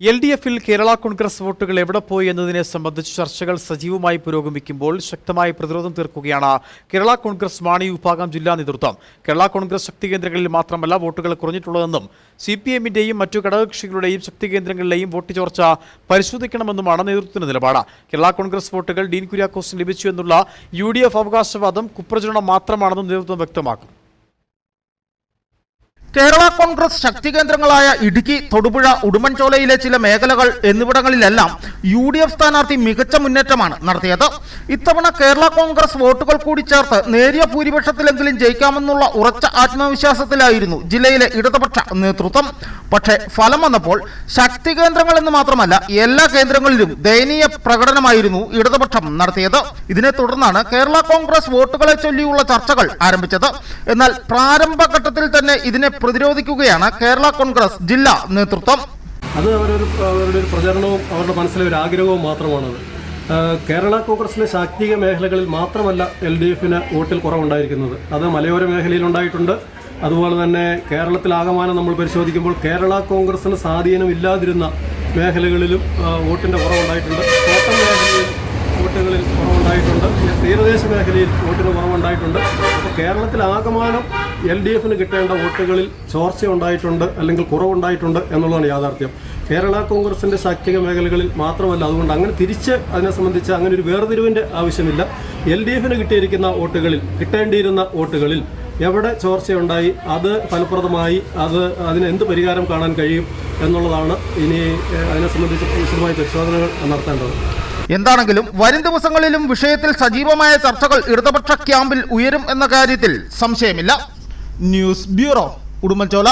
L D എഫിൽ കേരള കോൺഗ്രസ് വോട്ടുകൾ എവിടെ പോയി എന്നതിനെ സംബന്ധിച്ച് ചർച്ചകൾ സജീവമായി പുരോഗമിക്കുമ്പോൾ ശക്തമായ പ്രതിരോധം തീർക്കുകയാണ് കേരള കോൺഗ്രസ് മാണി വിഭാഗം ജില്ലാ നേതൃത്വം. കേരള കോൺഗ്രസ് ശക്തി കേന്ദ്രങ്ങളിൽ മാത്രമല്ല വോട്ടുകൾ കുറഞ്ഞിട്ടുള്ളതെന്നും സി പി എമ്മിന്റെയും മറ്റു ഘടകകക്ഷികളുടെയും ശക്തി കേന്ദ്രങ്ങളിലെയും വോട്ട് ചോർച്ച പരിശോധിക്കണമെന്നുമാണ് നേതൃത്വത്തിന്റെ നിലപാട്. കേരള കോൺഗ്രസ് വോട്ടുകൾ ഡീൻ കുര്യാക്കോസിന് ലഭിച്ചു എന്നുള്ള യു ഡി എഫ് അവകാശവാദം കുപ്രചരണം മാത്രമാണെന്നും നേതൃത്വം വ്യക്തമാക്കും കേരള കോൺഗ്രസ് ശക്തി കേന്ദ്രങ്ങളായ ഇടുക്കി തൊടുപുഴ ഉടുമ്പൻചോലയിലെ ചില മേഖലകൾ എന്നിവിടങ്ങളിലെല്ലാം യു ഡി എഫ് സ്ഥാനാർത്ഥി മികച്ച മുന്നേറ്റമാണ് നടത്തിയത്. ഇത്തവണ കേരള കോൺഗ്രസ് വോട്ടുകൾ കൂടി ചേർത്ത് നേരിയ ഭൂരിപക്ഷത്തിലെങ്കിലും ജയിക്കാമെന്നുള്ള ഉറച്ച ആത്മവിശ്വാസത്തിലായിരുന്നു ജില്ലയിലെ ഇടതുപക്ഷ നേതൃത്വം. പക്ഷേ ഫലം വന്നപ്പോൾ ശക്തി കേന്ദ്രങ്ങളെന്ന് മാത്രമല്ല എല്ലാ കേന്ദ്രങ്ങളിലും ദയനീയ പ്രകടനമായിരുന്നു ഇടതുപക്ഷം നടത്തിയത്. ഇതിനെ തുടർന്നാണ് കേരള കോൺഗ്രസ് വോട്ടുകളെ ചൊല്ലിയുള്ള ചർച്ചകൾ ആരംഭിച്ചത്. എന്നാൽ പ്രാരംഭഘട്ടത്തിൽ തന്നെ ഇതിനെ പ്രതിരോധിക്കുകയാണ് കേരള കോൺഗ്രസ് ജില്ലാ നേതൃത്വം. അത് അവരൊരു അവരുടെ ഒരു പ്രചരണവും അവരുടെ മനസ്സിലെ ഒരു ആഗ്രഹവും മാത്രമാണത്. കേരള കോൺഗ്രസിലെ ശാക്തിക മേഖലകളിൽ മാത്രമല്ല എൽ ഡി എഫിന് വോട്ടിൽ കുറവുണ്ടായിരിക്കുന്നത്. അത് മലയോര മേഖലയിലുണ്ടായിട്ടുണ്ട് അതുപോലെ തന്നെ കേരളത്തിലാകമാനം നമ്മൾ പരിശോധിക്കുമ്പോൾ കേരള കോൺഗ്രസിന് സ്വാധീനം ഇല്ലാതിരുന്ന മേഖലകളിലും വോട്ടിന്റെ കുറവുണ്ടായിട്ടുണ്ട്. കോട്ടം മേഖലയിൽ വോട്ടുകളിൽ കുറവുണ്ടായിട്ടുണ്ട്. പിന്നെ തീരദേശ മേഖലയിൽ വോട്ടിന് കുറവുണ്ടായിട്ടുണ്ട്. അപ്പോൾ കേരളത്തിലാകമാനം എൽ ഡി എഫിന് കിട്ടേണ്ട വോട്ടുകളിൽ ചോർച്ച ഉണ്ടായിട്ടുണ്ട് അല്ലെങ്കിൽ കുറവുണ്ടായിട്ടുണ്ട് എന്നുള്ളതാണ് യാഥാർത്ഥ്യം. കേരള കോൺഗ്രസിന്റെ ശാക്തിക മേഖലകളിൽ മാത്രമല്ല അതുകൊണ്ട് അങ്ങനെ തിരിച്ച് അതിനെ സംബന്ധിച്ച് അങ്ങനെ ഒരു വേർതിരിവിന്റെ ആവശ്യമില്ല. എൽ ഡി എഫിന് കിട്ടിയിരിക്കുന്ന വോട്ടുകളിൽ കിട്ടേണ്ടിയിരുന്ന വോട്ടുകളിൽ എവിടെ ചോർച്ചയുണ്ടായി അത് ഫലപ്രദമായി അത് അതിന് എന്ത് പരിഹാരം കാണാൻ കഴിയും എന്നുള്ളതാണ് ഇനി അതിനെ സംബന്ധിച്ച് വിശദമായ പരിശോധനകൾ നടത്തേണ്ടത്. എന്താണെങ്കിലും വരും ദിവസങ്ങളിലും വിഷയത്തിൽ സജീവമായ ചർച്ചകൾ ഇടതുപക്ഷ ക്യാമ്പിൽ ഉയരും എന്ന കാര്യത്തിൽ സംശയമില്ല. News bureau Udumbanchola.